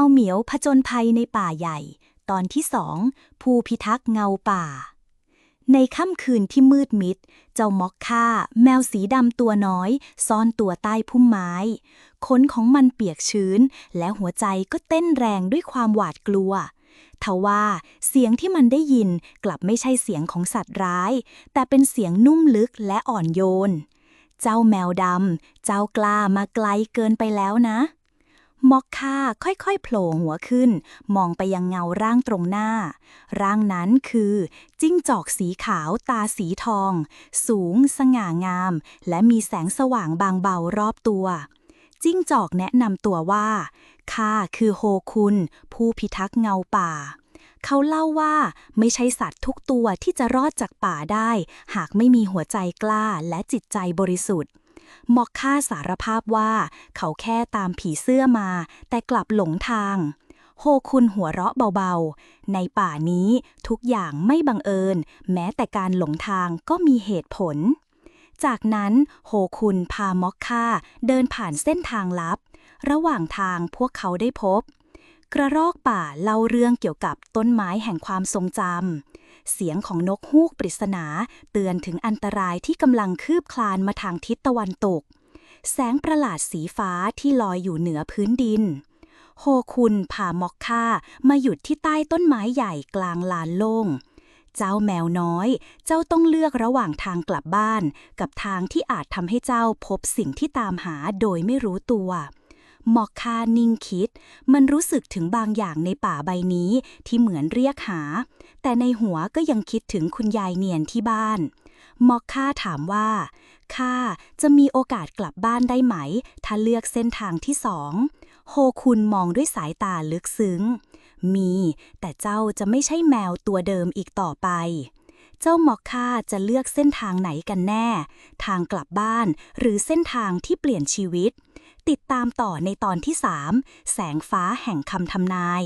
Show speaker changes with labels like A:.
A: วเหมียวผจญภัยในป่าใหญ่ ตอนที่สองภูพิทักษ์เงาป่า ในค่ำคืนที่มืดมิด เจ้ามอกค่า แมวสีดำตัวน้อย ซ่อนตัวใต้พุ่มไม้ ขนของมันเปียกชื้น และหัวใจก็เต้นแรงด้วยความหวาดกลัวทว่าเสียงที่มันได้ยินกลับไม่ใช่เสียงของสัตว์ร้าย แต่เป็นเสียงนุ่มลึกและอ่อนโยน เจ้าแมวดำเจ้ากล้ามาไกลเกินไปแล้วนะ มอกค่าค่อยๆโผล่หัวขึ้น มองไปยังเงาร่างตรงหน้า ร่างนั้นคือ จิ้งจอกสีขาวตาสีทอง สูง สง่างาม และมีแสงสว่างบางเบารอบตัว จิ้งจอกแนะนำตัวว่าข้าคือโฮคุนผู้พิทักษ์เงาป่า เขาเล่าว่าไม่ใช่สัตว์ทุกตัวที่จะรอดจากป่าได้ หากไม่มีหัวใจกล้าและจิตใจบริสุทธิ์ มอกค่าสารภาพว่า เขาแค่ตามผีเสื้อมา แต่กลับหลงทาง โฮคุณหัวเราะเบาๆ ในป่านี้ทุกอย่างไม่บังเอิญ แม้แต่การหลงทางก็มีเหตุผล จากนั้นโฮคุณพามอกค่าเดินผ่านเส้นทางลับ ระหว่างทางพวกเขาได้พบ กระรอกป่าเล่าเรื่องเกี่ยวกับต้นไม้แห่งความทรงจำ เสียงของนกฮูกปริศนา เตือนถึงอันตรายที่กำลังคืบคลานมาทางทิศตะวันตก แสงประหลาดสีฟ้าที่ลอยอยู่เหนือพื้นดิน โฮคุณพามอกค่ามาหยุดที่ใต้ต้นไม้ใหญ่กลางลานโล่งเจ้าแมวน้อย เจ้าต้องเลือกระหว่างทางกลับบ้าน กับทางที่อาจทำให้เจ้าพบสิ่งที่ตามหาโดยไม่รู้ตัว มอกคานิ่งคิด มันรู้สึกถึงบางอย่างในป่าใบนี้ที่เหมือนเรียกหา แต่ในหัวก็ยังคิดถึงคุณยายเนียนที่บ้านมอกคาถามว่าข้าจะมีโอกาสกลับบ้านได้ไหม ถ้าเลือกเส้นทางที่สอง โฮคุณมองด้วยสายตาลึกซึ้ง มี แต่เจ้าจะไม่ใช่แมวตัวเดิมอีกต่อไป เจ้ามอกค่าจะเลือกเส้นทางไหนกันแน่ ทางกลับบ้านหรือเส้นทางที่เปลี่ยนชีวิต ติดตามต่อในตอนที่ 3 แสงฟ้าแห่งคำทำนาย